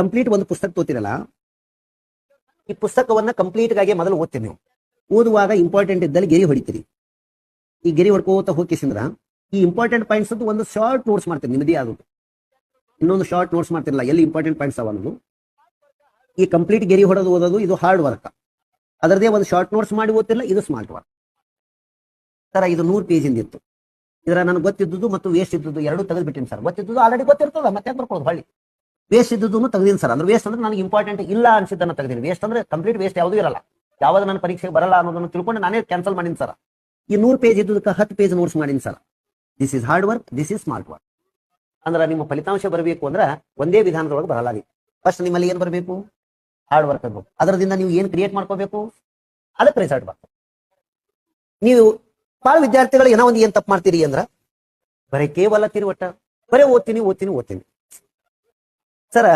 Complete ಒಂದು ಪುಸ್ತಕ ತೋತಿರಲ್ಲ ಈ ಪುಸ್ತಕವನ್ನ ಕಂಪ್ಲೀಟ್ ಆಗಿ ಮೊದಲು ಓದ್ತೀರಿ ನೀವು. ಓದುವಾಗ ಇಂಪಾರ್ಟೆಂಟ್ ಇದ್ದಲ್ಲಿ ಗೆರಿ ಹೊಡಿತೀರಿ. ಈ ಗೆರಿ ಹೊಡ್ಕೋತ ಹೋಗಿಸಿದ್ರ ಈ ಇಂಪಾರ್ಟೆಂಟ್ ಪಾಯಿಂಟ್ಸ್ ಒಂದು ಶಾರ್ಟ್ ನೋಟ್ಸ್ ಮಾಡ್ತೀರಿ, ನಿಮ್ಮದೇ ಆಗುತ್ತೆ ಇನ್ನೊಂದು ಶಾರ್ಟ್ ನೋಟ್ಸ್ ಮಾಡ್ತಿರಲ್ಲ, ಎಲ್ಲಿ ಇಂಪಾರ್ಟೆಂಟ್ ಪಾಯಿಂಟ್ಸ್ ಅವ ಈ ಕಂಪ್ಲೀಟ್ ಗೆರಿ ಹೊಡೆದು ಓದೋದು, ಇದು ಹಾರ್ಡ್ ವರ್ಕ್ ಅದರದೇ ಒಂದು ಶಾರ್ಟ್ ನೋಟ್ಸ್ ಮಾಡಿ ಓದ್ತಿರಲ್ಲ, ಇದು ಸ್ಮಾರ್ಟ್ ವರ್ಕ್ ಸರ್ ಇದು ನೂರು ಪೇಜಿಂದ ಇತ್ತು. ಇದರ ನನಗೆ ಗೊತ್ತಿದ್ದು ಮತ್ತು ವೇಸ್ಟ್ ಇದ್ದದ್ದು ಎರಡು ತೆಗೆದು ಬಿಟ್ಟಿನಿ ಸರ್. ಗೊತ್ತಿದ್ದು ಆಲ್ರೆಡಿ ಗೊತ್ತಿರ್ತದ ಮತ್ತೆ ಬರ್ಕೊಳ್ಳೋದು, ಹೊಳ್ಳಿ. ವೇಸ್ಟ್ ಇದ್ದದ್ದು ತೆಗೆದೀನಿ ಸರ್. ಅಂದ್ರೆ ವೇಸ್ಟ್ ಅಂದ್ರೆ ನನಗೆ ಇಂಪಾರ್ಟೆಂಟ್ ಇಲ್ಲ ಅನ್ಸಿದ್ದನ್ನು ತೆಗೆದಿನಿ ವೇಸ್ಟ್ ಅಂದ್ರೆ ಕಂಪ್ಲೀಟ್ ವೇಸ್ಟ್ ಯಾವುದೂ ಇರಲ್ಲ. ಯಾವಾಗ ನನ್ನ ಪರೀಕ್ಷೆಗೆ ಬರಲ್ಲ ಅನ್ನೋದನ್ನು ತಿಳ್ಕೊಂಡು ನಾನೇ ಕ್ಯಾನ್ಸಲ್ ಮಾಡೀನಿ ಸರ್. ಈ ನೂರು ಪೇಜ್ ಇದ್ದುದಕ್ಕೆ ಹತ್ತು ಪೇಜ್ ನೋಟ್ಸ್ ಮಾಡೀನಿ sir. This is hard work this is smart work ಅಂದ್ರೆ ನಿಮ್ಮ ಫಲಿತಾಂಶ ಬರಬೇಕು ಅಂದ್ರೆ ಒಂದೇ ವಿಧಾನದೊಳಗೆ ಬರಲ್ಲ ಫಸ್ಟ್ ನಿಮ್ಮಲ್ಲಿ ಏನ್ ಬರಬೇಕು? ಹಾರ್ಡ್ ವರ್ಕ್ ಇರಬೇಕು ಅದರದಿಂದ ನೀವು ಏನ್ ಕ್ರಿಯೇಟ್ ಮಾಡ್ಕೋಬೇಕು? ಅದಕ್ಕೆ ರಿಸಲ್ಟ್ ಬರ್ತದೆ. ನೀವು ಭಾಳ ವಿದ್ಯಾರ್ಥಿಗಳು ಏನೋ ಒಂದು ಏನ್ ತಪ್ಪು ಮಾಡ್ತೀರಿ ಅಂದ್ರೆ ಬರೀ ಕೇವಲ ತಿರುವಟ್ಟ. ಬರೇ ಓದ್ತೀನಿ ಓದ್ತೀನಿ ಓದ್ತೀನಿ. ಸರ